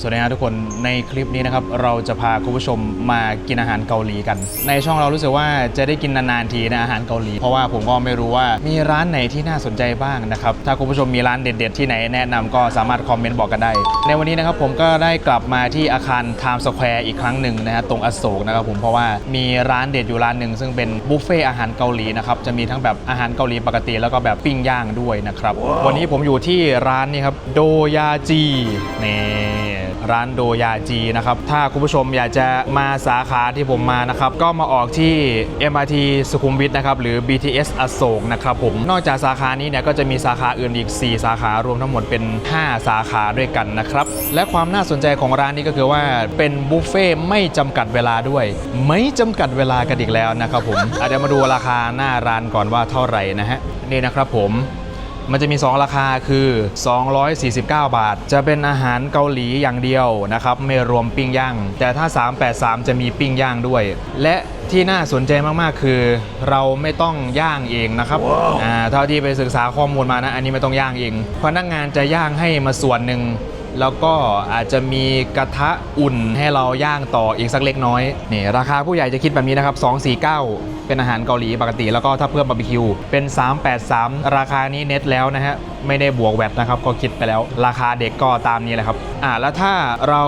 สวัสดีครับทุกคนในคลิปนี้นะครับเราจะพาคุณผู้ชมมากินอาหารเกาหลีกัน ในช่องเรารู้สึกว่าจะได้กินนานๆทีนะอาหารเกาหลี เพราะว่าผมก็ไม่รู้ว่ามีร้านไหนที่น่าสนใจบ้างนะครับถ้าคุณผู้ชมมีร้านเด็ด ๆ ที่ไหนแนะนำก็สามารถคอมเมนต์บอกกันได้ ในวันนี้นะครับผมก็ได้กลับมาที่อาคาร Times Square อีกครั้งหนึ่งนะฮะตรงอโศกนะครับผมเพราะว่ามีร้านเด็ดอยู่ร้านหนึ่งซึ่งเป็นบุฟเฟ่อาหารเกาหลีนะครับจะมีทั้งแบบอาหารเกาหลีปกติแล้วก็แบบปิ้งย่างด้วยนะครับวันนี้ผมอยู่ที่ร้านนี้ครับโดยาจีนี่ ร้านโดยาจีนะครับ ถ้าคุณผู้ชมอยากจะมาสาขาที่ผมมานะครับ ก็มาออกที่ MRT สุขุมวิทนะครับ หรือ BTS อโศกนะครับผม นอกจากสาขานี้เนี่ยก็จะมีสาขาอื่นอีก 4 สาขารวมทั้งหมดเป็น 5 สาขาด้วยกันนะครับ และความน่าสนใจของร้านนี้ก็คือว่าเป็นบุฟเฟ่ไม่จำกัดเวลาด้วย ไม่จำกัดเวลากันอีกแล้วนะครับผมเดี๋ยวมาดูราคาหน้าร้านก่อนว่าเท่าไหร่นะฮะนี่นะครับผม มันจะมี 2 ราคาคือ 249 บาท จะเป็นอาหารเกาหลีอย่างเดียวนะครับไม่รวมปิ้งย่าง แต่ถ้า 383 จะมีปิ้งย่างด้วย และที่น่าสนใจมาก ๆ คือ เราไม่ต้องย่างเองนะครับอ่าเท่าที่ไปศึกษาข้อมูลมานะ อันนี้ไม่ต้องย่างเองพนักงานจะย่างให้มาส่วนหนึ่ง แล้วก็อาจจะมีกระทะอุ่นให้เราย่างต่ออีกสักเล็กน้อยนี่ราคาผู้ใหญ่จะคิดแบบนี้นะครับ 249 เป็นอาหารเกาหลีปกติ แล้วก็ถ้าเพิ่มบาร์บีคิวเป็น 383 ราคานี้เน็ตแล้วนะฮะไม่ได้บวกแวตนะครับก็คิดไปแล้ว ราคาเด็กก็ตามนี้แหละครับอ่าแล้วถ้าเรา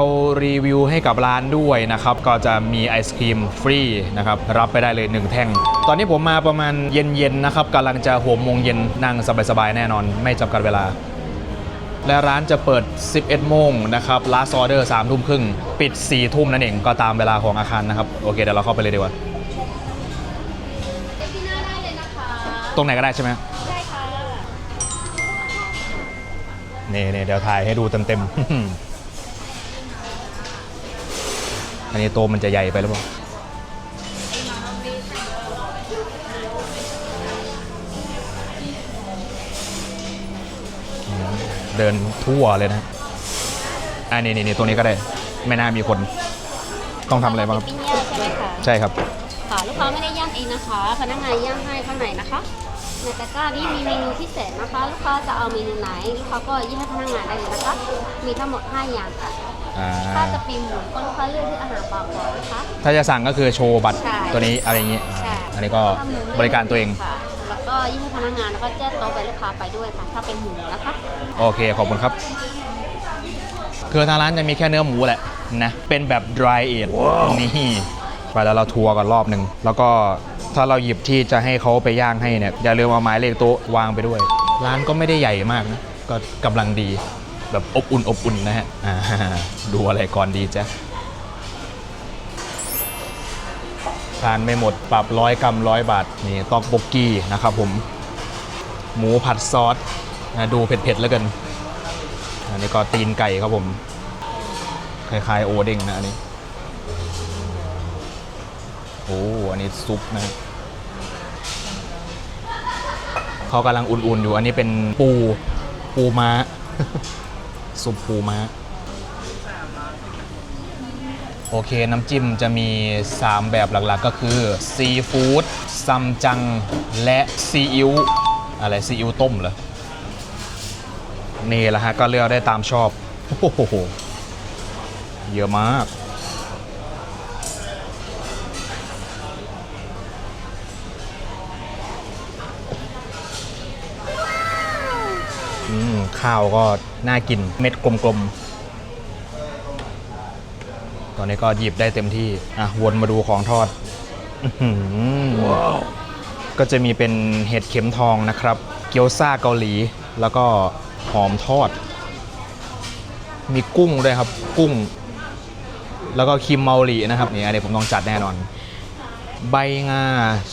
รีวิวให้กับร้านด้วยนะครับก็จะมีไอศครีมฟรีนะครับรับไปได้เลย 1 แท่ง ตอนนี้ผมมาประมาณเย็นๆนะครับกำลังจะหกโมงเย็นนั่งสบายๆแน่นอน ไม่จำกัดเวลา และร้านจะเปิด 11 โมงนะครับ last order 3ทุ่มครึ่ง ปิด 4 ทุ่มนั่นเอง ก็ตามเวลาของอาคารนะครับ โอเคเดี๋ยวเราเข้าไปเลยดีกว่า ที่หน้าได้เลยนะคะตรงไหนก็ได้ใช่ไหมใช่ค่ะนี่นี่เดี๋ยวถ่ายให้ดูเต็มๆ อันนี้โตะมันจะใหญ่ไปหรือเปล่า เดินทั่วเลยนะอันนี้นี่นี่ตรงนี้ก็ได้ ไม่น่ามีคน ต้องทำอะไรบ้างครับปิ้งย่างใช่ไหมคะใช่ครับ ค่ะลูกค้าไม่ได้ย่างเองนะคะ พนักงานย่างให้ข้างในนะคะในตะกร้านี้มีเมนูพิเศษนะคะ ลูกค้าจะเอาเมนูไหนลูกค้าก็ยื่นให้พนักงานได้เลยนะคะ มีทั้งหมด 5 อย่างค่ะ อ่า ถ้าจะปีหมูก็ลูกค้าเลือกที่อาหารเปล่าก่อนนะคะ ถ้าจะสั่งก็คือโชว์บัตรใช่ตัวนี้อะไรอย่างนี้ ใช่อันนี้ก็ถ้าหมูบริการตัวเอง ค่ะแล้วก็ ยื่นให้พนักงานแล้วก็แจ้งโต๊ะไปลูกค้าไปด้วยค่ะถ้าเป็นหมูนะคะโอเคขอบคุณครับ คือทางร้านจะมีแค่เนื้อหมูแหละนะเป็นแบบ dry age นี่ไปแล้วเราทัวร์กันรอบหนึ่งแล้วก็ถ้าเราหยิบที่จะให้เขาไปย่างให้เนี่ยอย่าลืมเอาไม้เลขโต๊ะวางไปด้วย ร้านก็ไม่ได้ใหญ่มากนะก็กำลังดีแบบอบอุ่นอบอุ่นนะฮะอ่าดูอะไรก่อนดีจ๊ะ ทานไม่หมดปรับร้อยกรัมร้อยบาทนี่ตอกบกกี้นะครับผม หมูผัดซอสนะดูเผ็ดๆแล้วกัน อันนี้ก็ตีนไก่ครับผม คล้ายๆ โอเด้งนะอันนี้ โอ้อันนี้ซุปนะเขากำลังอุ่นๆอยู่ อันนี้เป็นปูปูม้า ซุปปูม้า โอเคน้ำจิ้มจะมี 3 แบบหลักๆก็คือซีฟู้ดซัมจัง และซีอิ๊วอะไรซีอิ๊วต้มเหรอ นี่แหละฮะ ก็เลือกได้ตามชอบ โอ้โห เยอะมากอืมข้าวก็น่ากินเม็ดกลมๆ ตอนนี้ก็หยิบได้เต็มที่ อะ วนมาดูของทอดอื้อหือก็จะมีเป็นเห็ดเข็มทองนะครับ เกี๊ยวซ่าเกาหลี แล้วก็หอมทอด มีกุ้งด้วยครับ กุ้ง แล้วก็คิมเมาหลีนะครับนี่อันนี้ผมต้องจัดแน่นอน ใบงา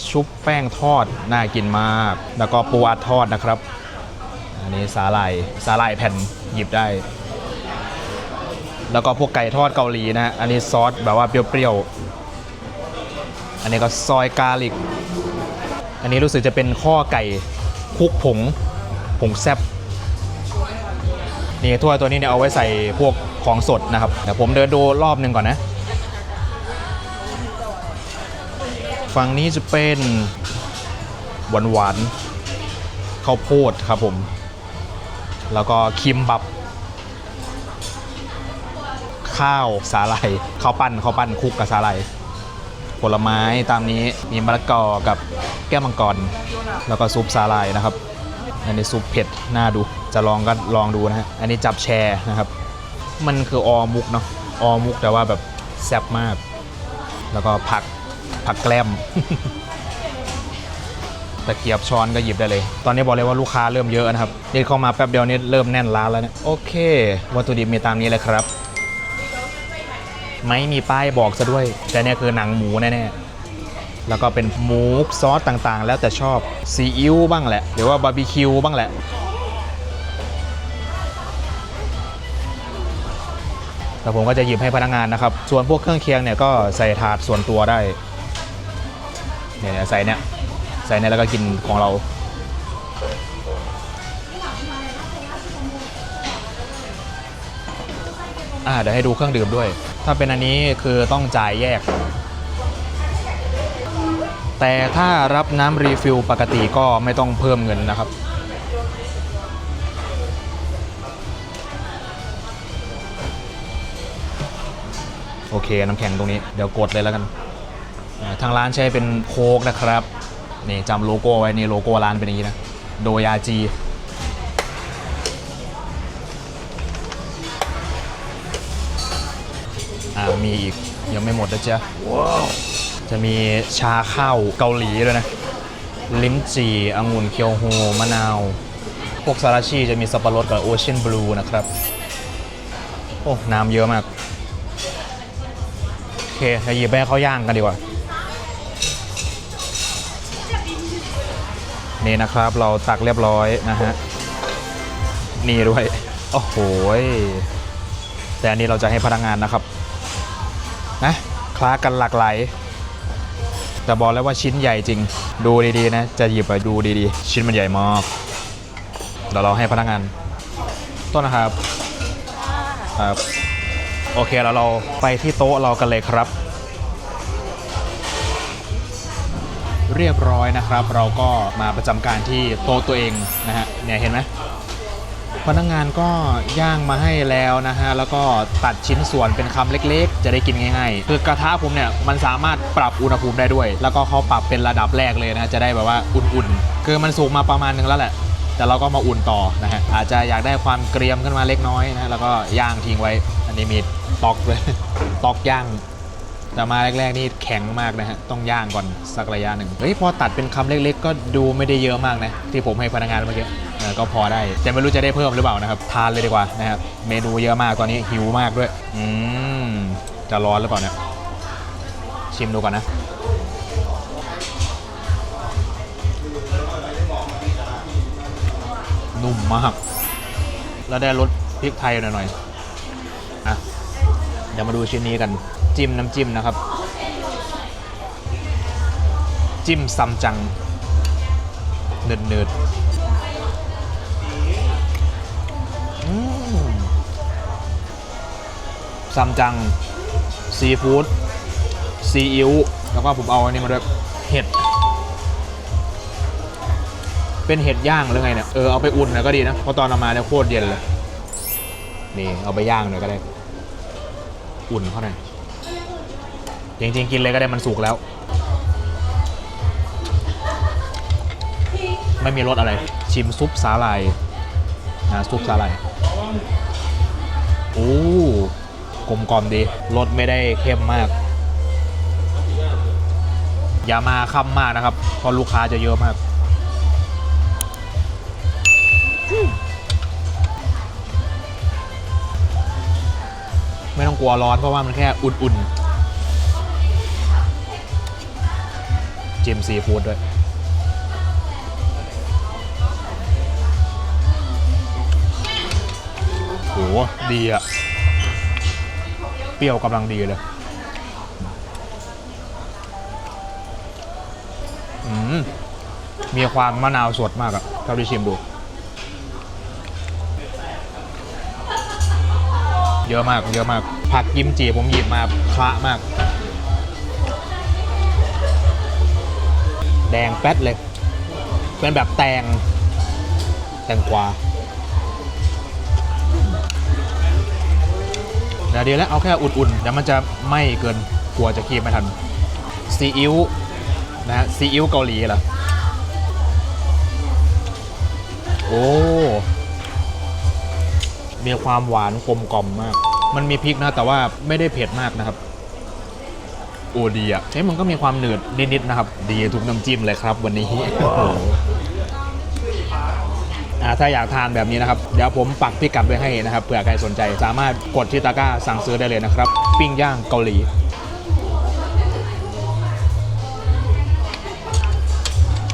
ชุบแป้งทอด น่ากินมาก แล้วก็ปูอัดทอดนะครับ อันนี้สาหร่ายสาหร่ายแผ่นหยิบได้ แล้วก็พวกไก่ทอดเกาหลีนะ อันนี้ซอสแบบว่าเปรี้ยวๆ อันนี้ก็ซอยกาลิก อันนี้รู้สึกจะเป็นข้อไก่คลุกผงผงแซบนี่ถ้วยตัวนี้เนี่ยเอาไว้ใส่พวกของสดนะครับเดี๋ยวผมเดินดูรอบหนึ่งก่อนนะ ฝั่งนี้จะเป็นหวานหวานๆข้าวโพดครับผม แล้วก็คิมบับ ข้าวสาหร่ายข้าวปั้นข้าวปั้นคลุกกับสาหร่ายผลไม้ตามนี้มีมะละกอกับแก้วมังกร แล้วก็ซุปสาหร่ายนะครับ อันนี้ซุปเผ็ดน่าดูจะลองก็ลองดูนะฮะอันนี้จับแชร์นะครับ มันคือออมุกเนาะออมุกแต่ว่าแบบแซ่บมาก แล้วก็ผักผักแกล้มตะเกียบช้อนก็หยิบได้เลย ตอนนี้บอกเลยว่าลูกค้าเริ่มเยอะนะครับนี่เข้ามาแป๊บเดียวนี่เริ่มแน่นร้านแล้วเนี่ย โอเค วัตถุดิบมีตามนี้เลยครับ ไม่มีป้ายบอกซะด้วย แต่เนี่ยคือหนังหมูแน่ๆแล้วก็เป็นหมูซอสต่างๆ แล้วแต่ชอบซีอิ๊วบ้างแหละ หรือว่าบาร์บีคิวบ้างแหละแต่ผมก็จะหยิบให้พนักงานนะครับ ส่วนพวกเครื่องเคียงเนี่ยก็ใส่ถาดส่วนตัวได้ เนี่ยใส่เนี่ยใส่เนี่ยแล้วก็กินของเรา อ่าเดี๋ยวให้ดูเครื่องดื่มด้วย ถ้าเป็นอันนี้คือต้องจ่ายแยก แต่ถ้ารับน้ำรีฟิลปกติก็ไม่ต้องเพิ่มเงินนะครับ โอเคน้ำแข็งตรงนี้เดี๋ยวกดเลยแล้วกัน ทางร้านใช้เป็นโค้กนะครับ นี่จำโลโก้ไว้นี่โลโก้ร้านเป็นอย่างนี้นะ โดยาจี มีอีกยังไม่หมดนะจ๊ะว้าวจะมีชาข้าวเกาหลีด้วยนะ ลิ้นจี่องุ่นเคียวโฮมะนาว พวกซาลาชิจะมีสับปะรดกับโอเชียนบลูนะครับ โอ้ น้ำเยอะมาก โอเคเดี๋ยวหยิบไปให้เขาย่างกันดีกว่า นี่นะครับเราตักเรียบร้อยนะฮะ นี่ด้วย โอ้โหยแต่อันนี้เราจะให้พนักงานนะครับนะ คล้ากันหลากหลายแต่บอกแล้วว่าชิ้นใหญ่จริง ดูดีๆนะ จะหยิบไปดูดีๆ ชิ้นมันใหญ่มากเดี๋ยวเราให้พนักงานต้นนะครับครับโอเคแล้วเราไปที่โต๊ะเรากันเลยครับ เรียบร้อยนะครับ เราก็มาประจำการที่โต๊ะตัวเองนะฮะเนี่ยเห็นไหม พนักงานก็ย่างมาให้แล้วนะฮะ แล้วก็ตัดชิ้นส่วนเป็นคำเล็กๆ จะได้กินง่ายๆ คือกระทะผมเนี่ยมันสามารถปรับอุณหภูมิได้ด้วย แล้วก็เขาปรับเป็นระดับแรกเลยนะจะได้แบบว่าอุ่นๆ คือมันสุกมาประมาณนึงแล้วแหละ แต่เราก็มาอุ่นต่อนะฮะ อาจจะอยากได้ความเกรียมขึ้นมาเล็กน้อยนะ แล้วก็ย่างทิ้งไว้ อันนี้มีตอกด้วยตอกย่าง แต่มาแรกๆนี่แข็งมากนะฮะ ต้องย่างก่อนสักระยะหนึ่งเฮ้ยพอตัดเป็นคำเล็กๆ ก็ดูไม่ได้เยอะมากนะ ที่ผมให้พนักงานเมื่อกี้ก็พอได้ แต่ไม่รู้จะได้เพิ่มหรือเปล่านะครับ ทานเลยดีกว่านะครับ เมนูเยอะมากตอนนี้หิวมากด้วย อืม จะร้อนหรือเปล่าเนี่ย ชิมดูก่อนนะ นุ่มมาก แล้วได้รสพริกไทยหน่อยๆ อะ เดี๋ยวมาดูชิ้นนี้กัน จิ้มน้ำจิ้มนะครับ จิ้มซัมจังเนืดเนืดๆอืมซัมจัง ซีฟู้ดซีอิ๊วแล้วก็ผมเอาอันนี้มาด้วยเห็ด เป็นเห็ดย่างหรือไงเนี่ย เออเอาไปอุ่นน่อยก็ดีนะ เพราะตอนเอามาเนี่ยโคตรเย็นเลย นี่เอาไปย่างหน่อยก็ได้ อุ่นเข้าหน่อย จริงๆ กินเลยก็ได้มันสุกแล้ว ไม่มีรสอะไร ชิมซุปสาหร่ายนะซุปสาหร่ายโอ้กลมกล่อมดีรสไม่ได้เข้มมาก อย่ามาค่ำมากนะครับเพราะลูกค้าจะเยอะมากไม่ต้องกลัวร้อนเพราะว่ามันแค่อุ่นๆ จิ้มซีฟู้ดด้วย โห ดีอะเปรี้ยวกำลังดีเลย อืม มีความมะนาวสดมากอะเท่าที่ชิมดู เยอะมาก เยอะมาก ผักกิมจิผมหยิบมาคละมาก ดงแป๊ดเลย เป็นแบบแตง แตงกวาเดี๋ยวแล้วเอาแค่อุ่นๆเดี๋ยวมันจะไหม้เกินกลัวจะคีบไม่ทันซีอิ๊วนะฮะซีอิ๊วเกาหลีเหรอโอ้มีความหวานกลมกล่อมมาก มันมีพริกนะแต่ว่าไม่ได้เผ็ดมากนะครับ โอดีอะเฮ้ยมันก็มีความหนืดนิดๆนะครับ ดีทุกน้ำจิ้มเลยครับวันนี้อ่าถ้าอยากทานแบบนี้นะครับ เดี๋ยวผมปักพิกัดไว้ให้นะครับเผื่อใครสนใจสามารถกดที่ตะกร้าสั่งซื้อได้เลยนะครับ ปิ้งย่างเกาหลี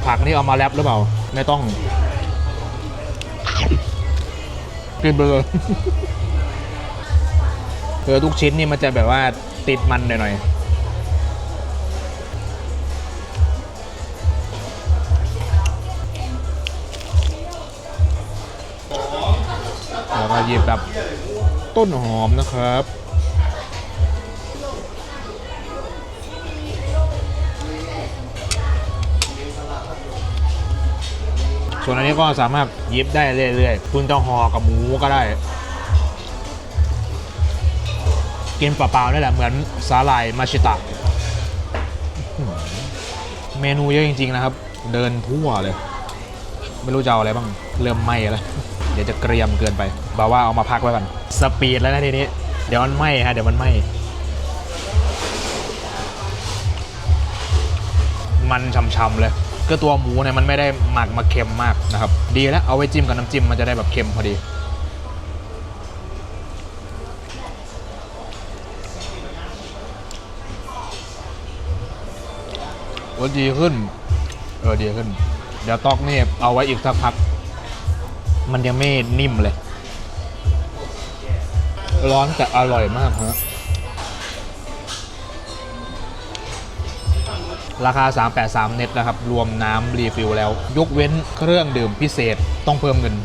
ผักนี่เอามาแรปหรือเปล่า ไม่ต้องกินไปเลยเออทุกชิ้นนี่มันจะแบบว่าติดมันหน่อยๆ ก็หยิบแบบต้นหอมนะครับ ส่วนอันนี้ก็สามารถหยิบได้เรื่อยๆ คุณจะห่อกับหมูก็ได้ กินเปล่าๆนี่แหละเหมือนสาหร่ายมาชิตะ เมนูเยอะจริงๆนะครับ เดินทั่วเลย ไม่รู้จะเอาอะไรบ้าง เริ่มไหม้แล้ว เดี๋ยวจะเกรียมเกินไป บอกว่าเอามาพักไว้ก่อนสปีดแล้วนะทีนี้ เดี๋ยวมันไหม้ฮะเดี๋ยวมันไหม้มันช่ำๆเลยก็ตัวหมูเนี่ยมันไม่ได้หมักมาเค็มมากนะครับ ดีแล้วเอาไว้จิ้มกับน้ำจิ้มมันจะได้แบบเค็มพอดี โอ้ดีขึ้น เออดีขึ้น เดี๋ยวตอกนี่เอาไว้อีกสักพัก มันยังไม่นิ่มเลย ร้อนแต่อร่อยมากฮะราคา 383 เน็ตนะครับ รวมน้ำรีฟิลแล้ว ยกเว้นเครื่องดื่มพิเศษต้องเพิ่มเงิน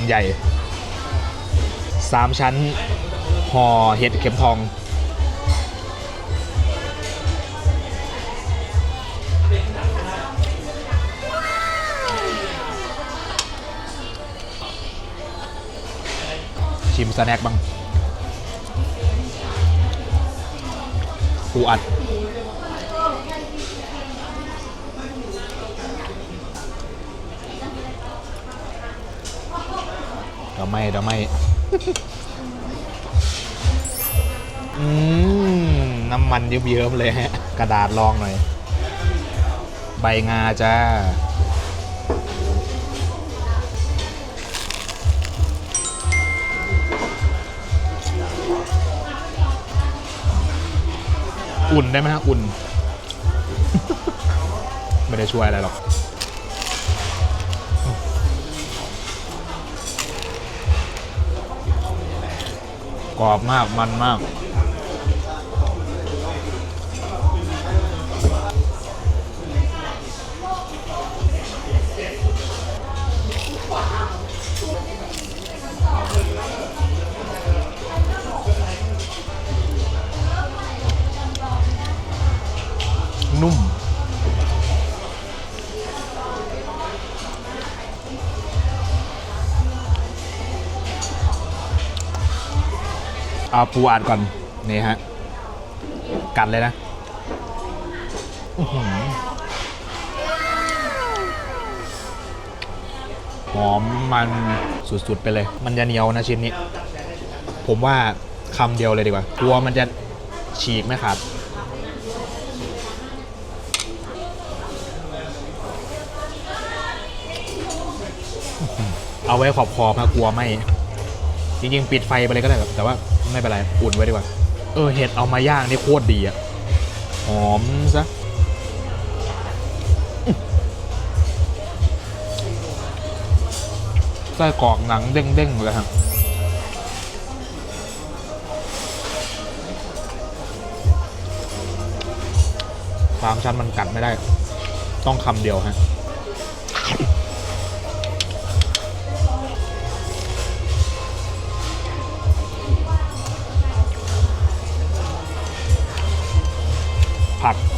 ำใหญ่สามชั้นห่อเห็ดเข็มทอง ชิมสแน็คบ้างปูอัด เดี๋ยวไม่เดี๋ยวไม่อืมน้ำมันเยิ้มๆเลยฮะ กระดาษรองหน่อย ใบงาจ้าอุ่นได้ไหมฮะ อุ่น ไม่ได้ช่วยอะไรหรอก กรอบมากมันมาก เอาปูอัดก่อน นี่ฮะ กัดเลยนะอหอมมันสุดๆไปเลย มันจะเหนียวนะชิ้นนี้ ผมว่าคำเดียวเลยดีกว่ากลัวมันจะฉีกไหม่ขาดเอาไว้ขอบคอมากลัวไหมจริงๆ ปิดไฟไปเลยก็ได้ครับแต่ว่า ไม่เป็นไรอุ่นไว้ดีกว่า เออเห็ดเอามาย่างนี่โคตรดีอะหอมซะไส้กรอกหนังเด้งๆเลยฮะสามชั้นมันกัดไม่ได้ ต้องคำเดียวฮะ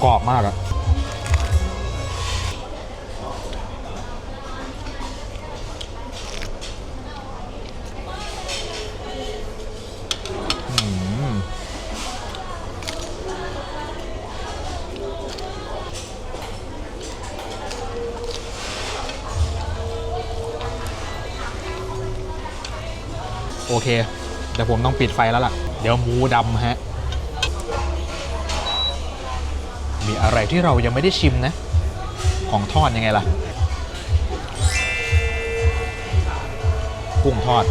รอบมากอะโอเค เดี๋ยวผมต้องปิดไฟแล้วล่ะ เดี๋ยวหมูดำฮะ อะไรที่เรายังไม่ได้ชิมนะ ของทอดยังไงล่ะ กุ้งทอด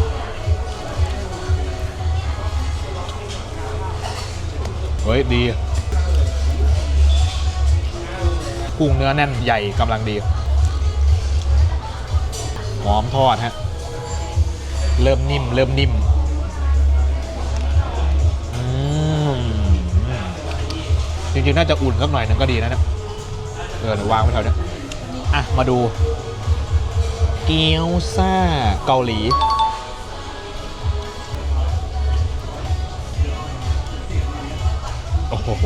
เฮ้ย ดี กุ้งเนื้อแน่นใหญ่กำลังดี หอมทอดฮะ เริ่มนิ่ม เริ่มนิ่ม ริงๆน่าจะอุ่นสักหน่อยหนึงก็ดีนะเนี่ยเออเดี๋ยววางไว้แถวเนี้ยอะ มาดู เกี๊ยวซ่าเกาหลี โอ้โห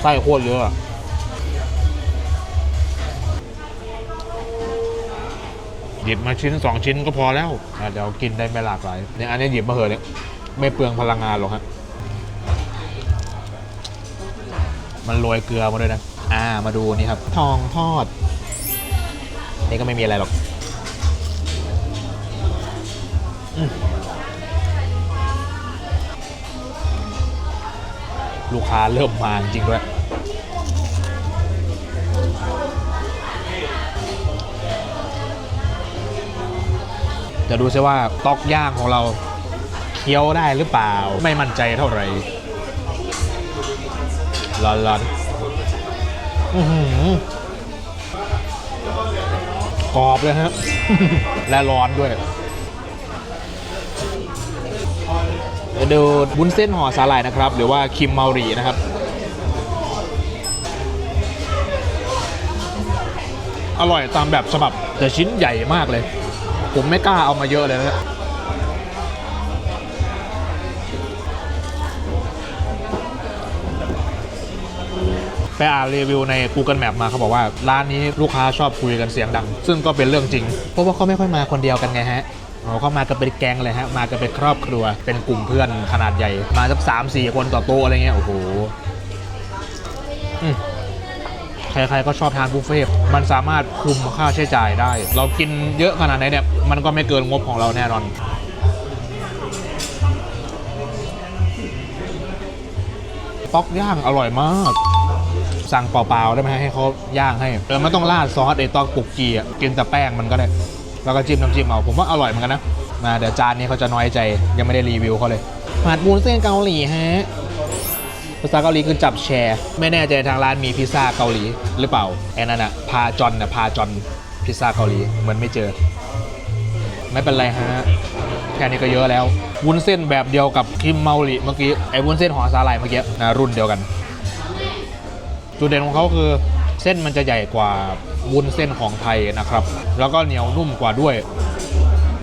ไส้โคตรเยอะอะหยิบมาชิ้นสองชิ้นก็พอแล้วอะเดี๋ยวกินได้ไม่หลากหลายเนี่ยอันนี้หยิบมาเหอะเนี่ยไม่เปลืองพลังงานหรอกฮะ มันโรยเกลือมาด้วยนะ อ่า มาดูนี่ครับ ทองทอด นี่ก็ไม่มีอะไรหรอกอืมลูกค้าเริ่มมาจริงๆด้วย จะดูซิว่าต๊อกย่างของเราเคี้ยวได้หรือเปล่า ไม่มั่นใจเท่าไหร่ ร้อนร้อนอื้อหือกรอบเลยฮะ และร้อนด้วยเดี๋ยวดูบุ้นเส้นห่อสาหร่ายนะครับ หรือว่าคิมเมารีนะครับอร่อยตามแบบฉบับแต่ชิ้นใหญ่มากเลย ผมไม่กล้าเอามาเยอะเลยนะ ไปอ่านรีวิวใน Google Map มาเขาบอกว่าร้านนี้ลูกค้าชอบคุยกันเสียงดัง ซึ่งก็เป็นเรื่องจริง เพราะว่าเขาไม่ค่อยมาคนเดียวกันไงฮะเขามากันเป็นแก๊งเลยฮะ มากันเป็นครอบครัว เป็นกลุ่มเพื่อนขนาดใหญ่ มาสักสามสี่คนต่อโต๊ะอะไรเงี้ย โอ้โหใครๆก็ชอบทานบุฟเฟ่ต์มันสามารถคุมค่าใช้จ่ายได้ เรากินเยอะขนาดไหนเนี่ย มันก็ไม่เกินงบของเราแน่นอน ป๊อกย่างอร่อยมาก สั่งเปล่าๆได้ไหมให้เขาย่างให้เออไม่ต้องราดซอสไอ้ตอกปุกกีอะกินแต่แป้งมันก็ได้แล้วก็จิ้มน้ำจิ้มเอาผมว่าอร่อยเหมือนกันนะมาเดี๋ยวจานนี้เขาจะน้อยใจยังไม่ได้รีวิวเขาเลยผัดบุนเส้นเกาหลีฮะภาษาเกาหลีคือจับแชร์ ไม่แน่ใจทางร้านมีพิซซ่าเกาหลีหรือเปล่าไอ้นั่นอะพาจอนอะพาจอนพิซซ่าเกาหลีเหมือนไม่เจอ ไม่เป็นไรฮะแค่นี้ก็เยอะแล้ว วุ้นเส้นแบบเดียวกับคิมเมาลีเมื่อกี้ไอ้วุ้นเส้นห่อสาหร่ายเมื่อกี้นะรุ่นเดียวกัน จุดเด่นของเขาคือเส้นมันจะใหญ่กว่าวุ้นเส้นของไทยนะครับ แล้วก็เหนียวนุ่มกว่าด้วย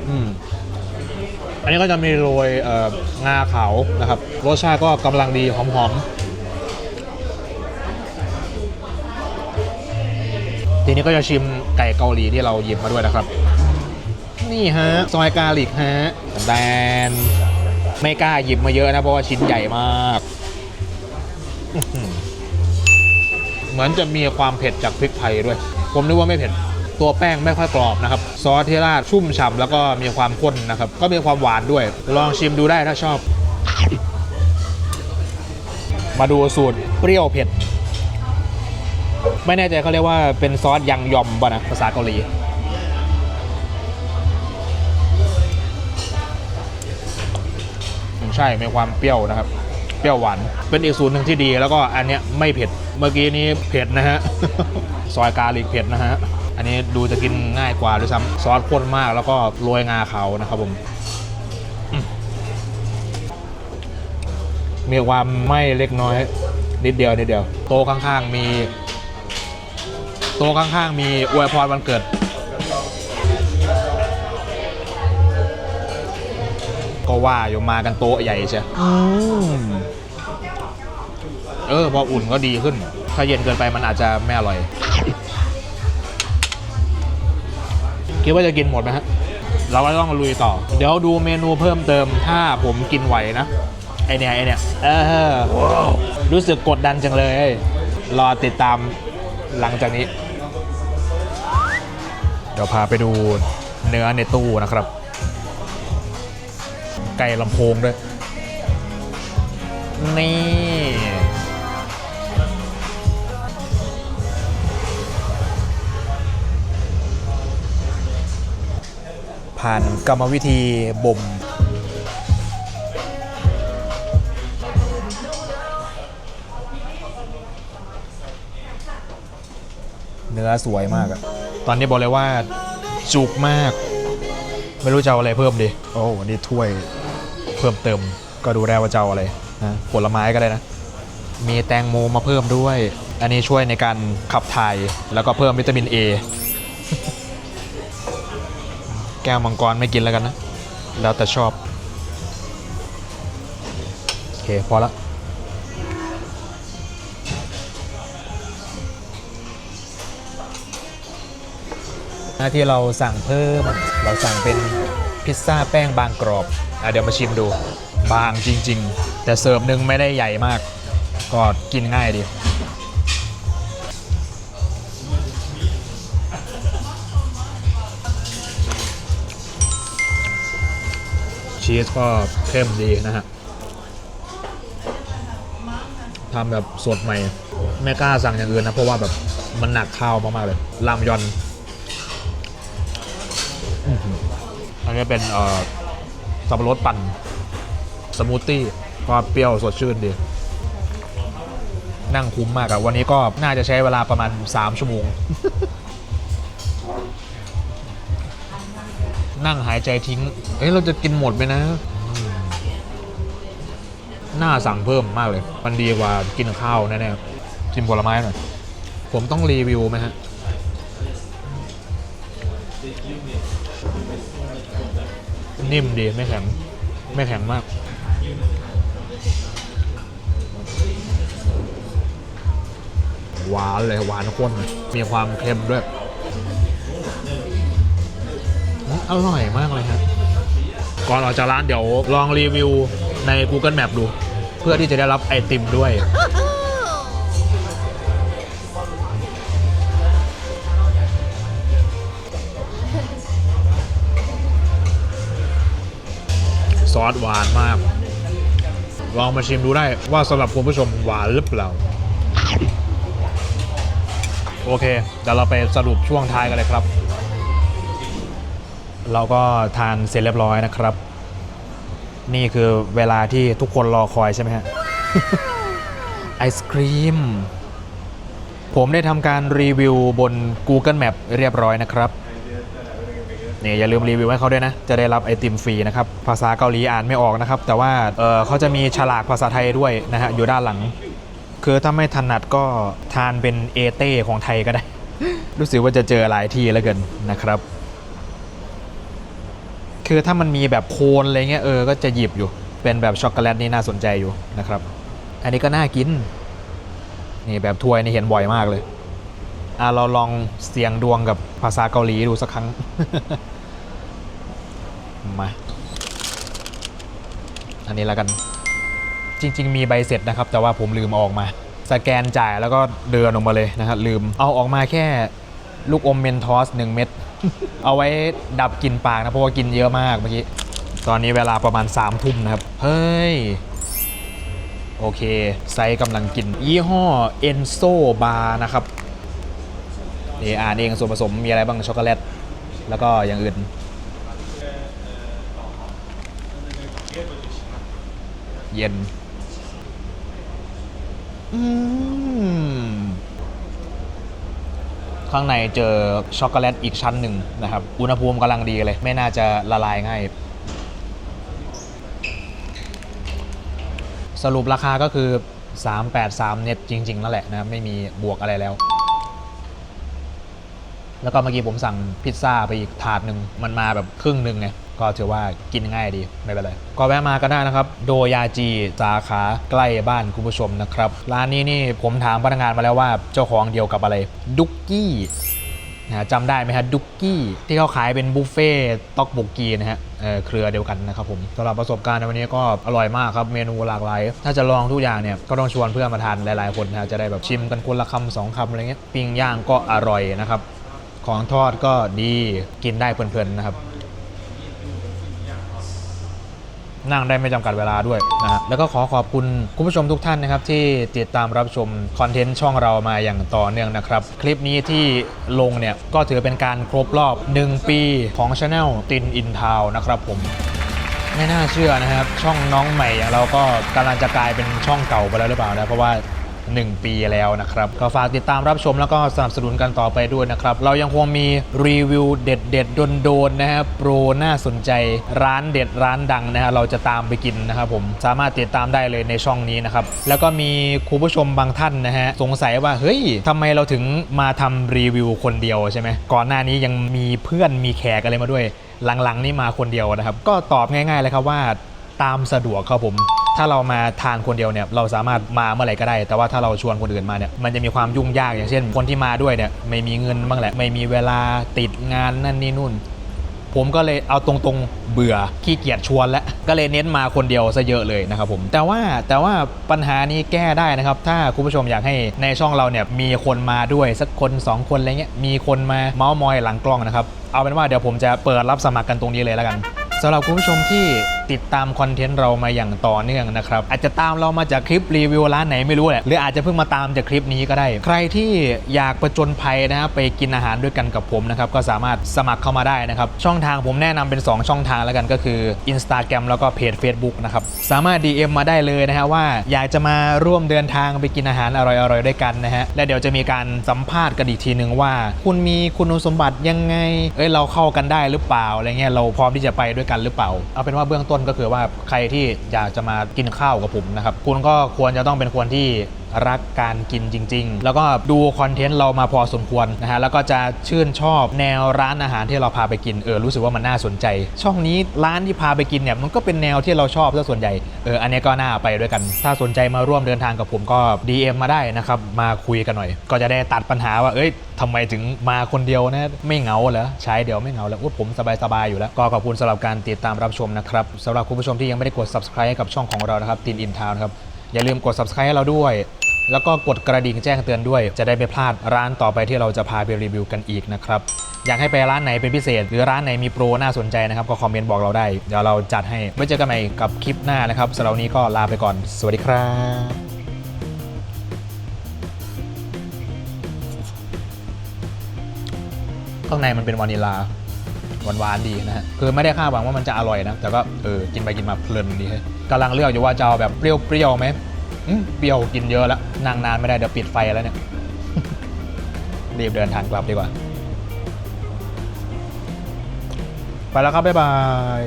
อืมอันนี้ก็จะมีโรยเอ่องาขาวนะครับ รสชาติก็กำลังดีหอมๆ ทีนี้ก็จะชิมไก่เกาหลีที่เราหยิบมาด้วยนะครับ นี่ฮะ ซอยกาลิกฮะแดนไม่กล้าหยิบมาเยอะนะ เพราะว่าชิ้นใหญ่มาก เหมือนจะมีความเผ็ดจากพริกไทยด้วย ผมนึกว่าไม่เผ็ดตัวแป้งไม่ค่อยกรอบนะครับ ซอสที่ราดชุ่มฉ่ำแล้วก็มีความข้นนะครับ ก็มีความหวานด้วย ลองชิมดูได้ถ้าชอบ มาดูสูตรเปรี้ยวเผ็ด ไม่แน่ใจเขาเรียกว่าเป็นซอสยังยอมป่ะนะภาษาเกาหลีใช่มีความเปรี้ยวนะครับ เปรี้ยวหวาน เป็นอีกสูตรหนึ่งที่ดี แล้วก็อันเนี้ยไม่เผ็ด เมื่อกี้นี้เผ็ดนะฮะ ซอยกาลิกเผ็ดนะฮะ อันนี้ดูจะกินง่ายกว่าด้วยซ้ำซอสข้นมากแล้วก็โรยงาเขานะครับผม มีความไหม้เล็กน้อย นิดเดียวนิดเดียว โต๊ะข้างๆมี โต๊ะข้างๆมีอวยพรวันเกิด ก็ว่าอยู่มากันโต๊ะใหญ่ใช่อืมเออพออุ่นก็ดีขึ้น ถ้าเย็นเกินไปมันอาจจะไม่อร่อย คิดว่าจะกินหมดไหมฮะ เราก็ต้องลุยต่อ เดี๋ยวดูเมนูเพิ่มเติมถ้าผมกินไหวนะ ไอเนี่ยไอเนี่ยเออรู้สึกกดดันจังเลย รอติดตามหลังจากนี้ เดี๋ยวพาไปดูเนื้อในตู้นะครับ ไก่ลำโพงด้วย นี่ผ่านกรรมวิธีบ่ม เนื้อสวยมากอะตอนนี้บอกเลยว่าจุกมาก ไม่รู้จะเอาอะไรเพิ่มดี โอ้วันนี้ถ้วยเพิ่มเติม ก็ดูได้ว่าจะเอาอะไรนะผลไม้ก็ได้นะ มีแตงโมมาเพิ่มด้วย อันนี้ช่วยในการขับถ่ายแล้วก็เพิ่มวิตามิน A แก้วมังกรไม่กินแล้วกันนะ แล้วแต่ชอบ โอเค พอละหน้าที่เราสั่งเพิ่ม เราสั่งเป็นพิซซ่าแป้งบางกรอบ อะเดี๋ยวมาชิมดู บางจริง ๆ แต่เสิร์ฟหนึ่งไม่ได้ใหญ่มาก ก็กินง่ายดี ชีสก็เข้มดีนะฮะทำแบบสดใหม่ ไม่กล้าสั่งอย่างอื่นนะ เพราะว่าแบบมันหนักข้าวมาก ๆ เลยรามยอนอันนี้เป็นเอ่อ สับปะรดปั่น สมูทตี้ก็เปรี้ยวสดชื่นดี นั่งคุ้มมากอะวันนี้ก็น่าจะใช้เวลาประมาณ 3 ชั่วโมง นั่งหายใจทิ้ง เอ้ยเราจะกินหมดไหมนะอืมน่าสั่งเพิ่มมากเลย มันดีกว่ากินข้าวแน่ๆชิมผลไม้หน่อย ผมต้องรีวิวไหมฮะ นิ่มดีไม่แข็ง ไม่แข็งมาก หวานเลยหวานข้นมีความเค็มด้วย อร่อยมากเลยครับก่อนออกจากร้านเดี๋ยวลองรีวิวใน Google Map ดู เพื่อที่จะได้รับไอติมด้วย ซอสหวานมาก ลองมาชิมดูได้ว่าสำหรับคุณผู้ชมหวานหรือเปล่า โอเคเดี๋ยวเราไปสรุปช่วงท้ายกันเลยครับ เราก็ทานเสร็จเรียบร้อยนะครับ นี่คือเวลาที่ทุกคนรอคอยใช่ไหมฮะไอศครีม ผมได้ทำการรีวิวบน Google Map เรียบร้อยนะครับ นี่อย่าลืมรีวิวให้เขาด้วยนะ จะได้รับไอติมฟรีนะครับ ภาษาเกาหลีอ่านไม่ออกนะครับ แต่ว่าเออเขาจะมีฉลากภาษาไทยด้วยนะฮะอยู่ด้านหลัง คือถ้าไม่ถนัดก็ทานเป็นเอเต้ของไทยก็ได้ รู้สึกว่าจะเจอหลายที่แล้วกันนะครับ คือถ้ามันมีแบบโคนอะไรเงี้ยเออก็จะหยิบอยู่ เป็นแบบช็อกโกแลตนี่น่าสนใจอยู่นะครับ อันนี้ก็น่ากินนี่แบบถ้วยนี่เห็นบ่อยมากเลยอะเราลองเสียงดวงกับภาษาเกาหลีดูสักครั้ง มา อันนี้แล้วกัน จริง ๆ มีใบเสร็จนะครับ แต่ว่าผมลืมออกมา สแกนจ่ายแล้วก็เดินออกมาเลยนะครับลืม เอาออกมาแค่ลูกอมเมนทอส1เม็ด เอาไว้ดับกลิ่นปากนะ เพราะว่ากินเยอะมากเมื่อกี้ ตอนนี้เวลาประมาณ3ามทุ่มนะครับ เฮ้ย โอเค ไซส์กำลังกิน ยี่ห้อ Enso Bar นะครับนี่อ่านเองส่วนผสมมีอะไรบ้างช็อกโกแลต แล้วก็อย่างอื่น เย็นอืมข้างในเจอช็อกโกแลตอีกชั้นหนึ่งนะครับ อุณหภูมิกำลังดีเลย ไม่น่าจะละลายง่าย สรุปราคาก็คือ 383 เน็ตจริง ๆ นั่นแหละนะไม่มีบวกอะไรแล้ว แล้วก็เมื่อกี้ผมสั่งพิซซ่าไปอีกถาดหนึ่งมันมาแบบครึ่งหนึ่งไงก็ถือว่ากินง่ายดีไม่เป็นไรก็แวะมาก็ได้นะครับ โดยาจีสาขาใกล้บ้านคุณผู้ชมนะครับ ร้านนี้นี่ผมถามพนักงานมาแล้วว่าเจ้าของเดียวกับอะไร ดุกกี้นะจำได้ไหมฮะดุกกี้ที่เขาขายเป็นบุฟเฟ่ต็อกบุกกีนะฮะเออเครือเดียวกันนะครับผมสำหรับประสบการณ์ในวันนี้ก็อร่อยมากครับ เมนูหลากหลาย ถ้าจะลองทุกอย่างเนี่ย ก็ต้องชวนเพื่อนมาทานหลายๆคนนะฮะจะได้แบบชิมกันคนละคำสองคำอะไรเงี้ยปิ้งย่างก็อร่อยนะครับ ของทอดก็ดีกินได้เพลินๆนะครับ นั่งได้ไม่จำกัดเวลาด้วยนะฮะแล้วก็ขอขอบคุณคุณผู้ชมทุกท่านนะครับ ที่ติดตามรับชมคอนเทนต์ช่องเรามาอย่างต่อเนื่องนะครับ คลิปนี้ที่ลงเนี่ย ก็ถือเป็นการครบรอบ 1 ปีของ Channel ตินอินทาวนะครับผมไม่น่าเชื่อนะครับ ช่องน้องใหม่อย่างเราก็กำลังจะกลายเป็นช่องเก่าไปแล้วหรือเปล่านะเพราะว่า 1 ปีแล้วนะครับก็ฝากติดตามรับชมแล้วก็สนับสนุนกันต่อไปด้วยนะครับ เรายังคงมีรีวิวเด็ดเด็ดๆโดนๆนะครับโปรน่าสนใจร้านเด็ดร้านดังนะฮะเราจะตามไปกินนะครับผมสามารถติดตามได้เลยในช่องนี้นะครับแล้วก็มีคุณผู้ชมบางท่านนะฮะสงสัยว่าเฮ้ยทำไมเราถึงมาทำรีวิวคนเดียวใช่ไหมก่อนหน้านี้ยังมีเพื่อนมีแขกอะไรมาด้วย หลังๆนี่มาคนเดียวนะครับ ก็ตอบง่ายๆเลยครับว่าตามสะดวกครับผม ถ้าเรามาทานคนเดียวเนี่ยเราสามารถมาเมื่อไหร่ก็ได้ แต่ว่าถ้าเราชวนคนอื่นมาเนี่ยมันจะมีความยุ่งยากอย่างเช่น คนที่มาด้วยเนี่ยไม่มีเงินบ้างแหละ ไม่มีเวลาติดงานนั่นนี่นู่น ผมก็เลยเอาตรงๆเบื่อขี้เกียจชวนแล้วก็เลยเน้นมาคนเดียวซะเยอะเลยนะครับผมแต่ว่าแต่ว่าปัญหานี้แก้ได้นะครับ ถ้าคุณผู้ชมอยากให้ในช่องเราเนี่ยมีคนมาด้วยสักคน 2 คนอะไรเงี้ยมีคนมาเมาส์มอยหลังกล้องนะครับเอาเป็นว่าเดี๋ยวผมจะเปิดรับสมัครกันตรงนี้เลยแล้วกันสำหรับคุณผู้ชมที่ติดตามคอนเทนต์เรามาอย่างต่อเนื่องนะครับ อาจจะตามเรามาจากคลิปรีวิวร้านไหนไม่รู้แหละ หรืออาจจะเพิ่งมาตามจากคลิปนี้ก็ได้ ใครที่อยากประจนภัยนะครับไปกินอาหารด้วยกันกับผมนะครับ ก็สามารถสมัครเข้ามาได้นะครับ ช่องทางผมแนะนำเป็น 2 ช่องทางแล้วกันก็คือ Instagram แล้วก็เพจ Facebook นะครับ สามารถ DM มาได้เลยนะฮะว่าอยากจะมาร่วมเดินทางไปกินอาหารอร่อยๆด้วยกันนะฮะ และเดี๋ยวจะมีการสัมภาษณ์กันอีกทีหนึ่งว่า คุณมีคุณสมบัติยังไง เอ้ยเราเข้ากันได้หรือเปล่าอะไรเงี้ยเราพร้อมที่จะไปด้วยกันหรือเปล่า เอาเป็นว่าเบื้องต้น้นก็คือว่าใครที่อยากจะมากินข้าวกับผมนะครับคุณก็ควรจะต้องเป็นคนที่ รักการกินจริง ๆ แล้วก็ดูคอนเทนต์เรามาพอสมควรนะฮะแล้วก็จะชื่นชอบแนวร้านอาหารที่เราพาไปกินเออรู้สึกว่ามันน่าสนใจ ช่องนี้ร้านที่พาไปกินเนี่ยมันก็เป็นแนวที่เราชอบซะส่วนใหญ่เอออันนี้ก็น่าไปด้วยกัน ถ้าสนใจมาร่วมเดินทางกับผมก็ DM มาได้นะครับมาคุยกันหน่อย ก็จะได้ตัดปัญหาว่าเอ้ยทำไมถึงมาคนเดียวนะไม่เหงาเหรอใช้เดี๋ยวไม่เหงาแล้วอุ๊ยผมสบายๆอยู่แล้ว ก็ขอบคุณสำหรับการติดตามรับชมนะครับสำหรับคุณผู้ชมที่ยังไม่ได้กด subscribe ให้กับช่องของเรานะครับตินอินทาวนะครับ อย่าลืมกด subscribe ให้เราด้วย แล้วก็กดกระดิ่งแจ้งเตือนด้วย จะได้ไม่พลาดร้านต่อไปที่เราจะพาไปรีวิวกันอีกนะครับ อยากให้ไปร้านไหนเป็นพิเศษ หรือร้านไหนมีโปรน่าสนใจนะครับ ก็คอมเมนต์บอกเราได้ เดี๋ยวเราจัดให้ ไว้เจอกันใหม่กับคลิปหน้านะครับสำหรับวันนี้ก็ลาไปก่อน สวัสดีครับข้างในมันเป็นวานิลาหวานๆดีนะฮะคือไม่ได้คาดหวังว่ามันจะอร่อยนะ แต่ก็เออกินไปกินมาเพลินดีเฮ้ย กำลังเลือกอยู่ว่าจะเอาแบบเปรี้ยวๆไหมอืมเปรี้ยวกินเยอะแล้วนั่งนานไม่ได้เดี๋ยวปิดไฟแล้วเนี่ย รีบเดินทางกลับดีกว่า ไปแล้วครับ บ๊ายบาย